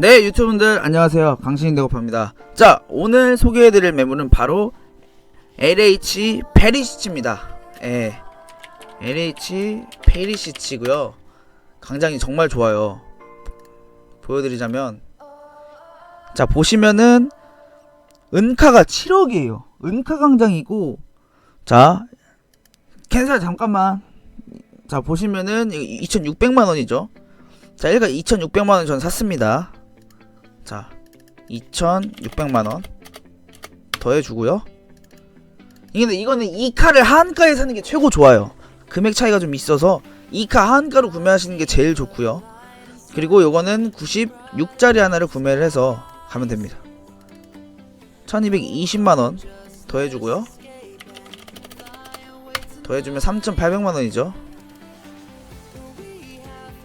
네 유튜브분들 안녕하세요. 강신인 대고파입니다. 자 오늘 소개해드릴 매물은 바로 LH 페리시치입니다. 예 LH 페리시치고요. 강장이 정말 좋아요. 보여드리자면 자 보시면은 은카가 7억이에요. 은카 강장이고 자 캔슬 잠깐만. 자 보시면은 2600만원이죠. 자, 일가 2,600만원 전 샀습니다. 자, 2,600만원 더해주고요. 근데 이거는 2카를 한가에 사는 게 최고 좋아요. 금액 차이가 좀 있어서 2카 한가로 구매하시는 게 제일 좋고요. 그리고 요거는 96짜리 하나를 구매를 해서 가면 됩니다. 1220만원 더해주고요. 더해주면 3,800만원이죠.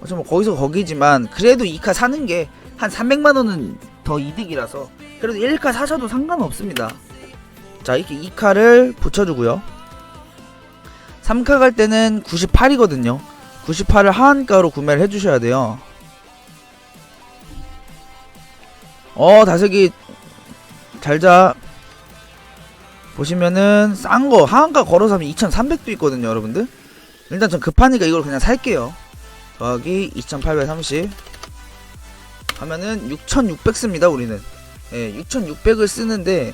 어차피 뭐 거기서 거기지만 그래도 2카 사는 게 한 300만 원은 더 이득이라서 그래도 1카 사셔도 상관없습니다. 자 이렇게 2카를 붙여주고요. 3카 갈 때는 98이거든요. 98을 하한가로 구매를 해주셔야 돼요. 어 다슬기 잘자 보시면은 싼 거 하한가 걸어서 하면 2300도 있거든요 여러분들 일단 전 급하니까 이걸 그냥 살게요 더하기 2830 하면은 6600 씁니다 우리는. 예, 6600을 쓰는데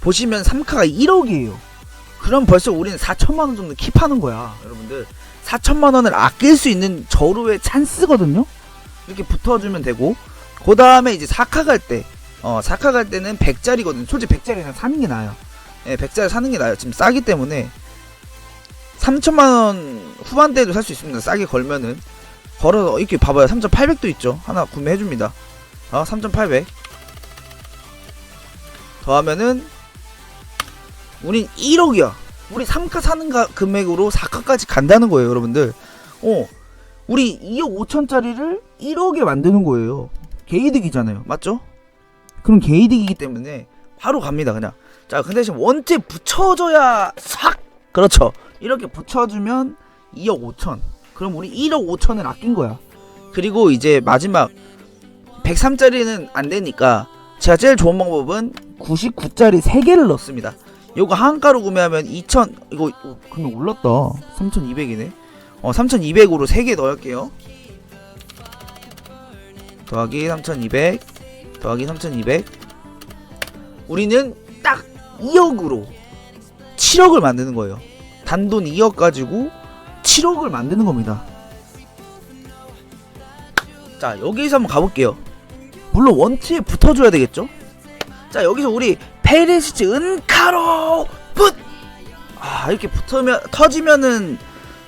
보시면 3카가 1억이에요. 그럼 벌써 우리는 4천만원 정도 킵하는 거야 여러분들. 4천만원을 아낄 수 있는 저루의 찬스거든요? 이렇게 붙어주면 되고 그 다음에 이제 4카 갈때 어 4카 갈 때는 100짜리거든요. 솔직히 100짜리 그냥 사는 게 나아요. 예, 100짜리 사는 게 나아요. 지금 싸기 때문에 3천만원 후반대도 살 수 있습니다. 싸게 걸면은 걸어서 이렇게 봐봐요. 3,800도 있죠. 하나 구매해줍니다. 아 3,800 더하면은 우린 1억이야. 우리 3카 사는 가, 금액으로 4카까지 간다는 거예요 여러분들. 어 우리 2억 5천짜리를 1억에 만드는 거예요. 개이득이잖아요. 맞죠? 그럼 개이득이기 때문에 바로 갑니다 그냥. 자 근데 지금 원체 붙여줘야 싹! 그렇죠. 이렇게 붙여주면 2억 5천 그럼 우리 1억 5천을 아낀 거야. 그리고 이제 마지막 103짜리는 안 되니까 제가 제일 좋은 방법은 99짜리 3개를 넣습니다. 요거 한가로 구매하면 2천 이거 어, 금액 올랐다. 3,200이네. 어 3,200으로 3개 넣을게요. 더하기 3,200 더하기 3,200 우리는 딱 2억으로 7억을 만드는 거예요. 단돈 2억 가지고 7억을 만드는 겁니다. 자, 여기서 한번 가볼게요. 물론 원티에 붙어줘야 되겠죠? 자, 여기서 우리 페리시치 은카로 붙! 아, 이렇게 붙으면, 터지면은,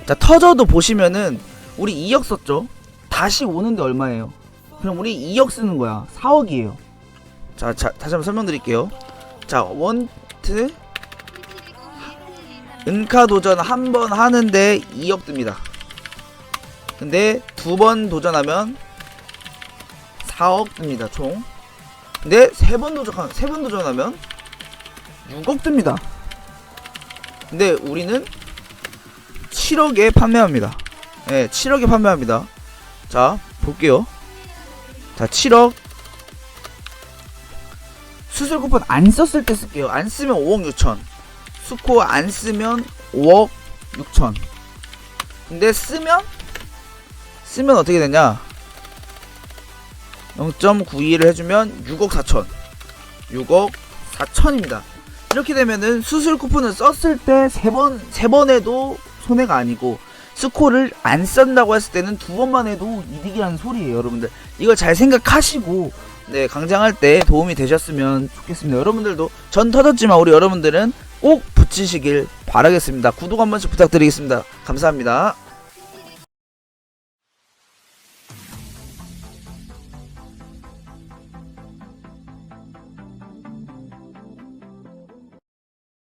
자, 터져도 보시면은, 우리 2억 썼죠? 다시 오는데 얼마예요? 그럼 우리 2억 쓰는 거야. 4억이에요. 자, 자, 다시 한번 설명드릴게요. 자, 원트, 은카 도전 한 번 하는데 2억 듭니다. 근데 두 번 도전하면 4억 듭니다, 총. 근데 세 번 도전 세번 도전하면 6억 듭니다. 근데 우리는 7억에 판매합니다. 예, 네, 7억에 판매합니다. 자, 볼게요. 자, 7억 수술 쿠폰 안 썼을 때 쓸게요. 안 쓰면 5억 6천. 스코어 안 쓰면 5억 6천. 근데 쓰면 쓰면 어떻게 되냐? 0.92를 해주면 6억 4천. 6억 4천입니다. 이렇게 되면은 수술 쿠폰을 썼을 때 세번세번 해도 손해가 아니고 스코를 안 쓴다고 했을 때는 두 번만 해도 이득이라는 소리예요, 여러분들. 이걸 잘 생각하시고 네 강장할 때 도움이 되셨으면 좋겠습니다. 여러분들도 전 터졌지만 우리 여러분들은 꼭 붙이시길 바라겠습니다. 구독 한 번씩 부탁드리겠습니다. 감사합니다.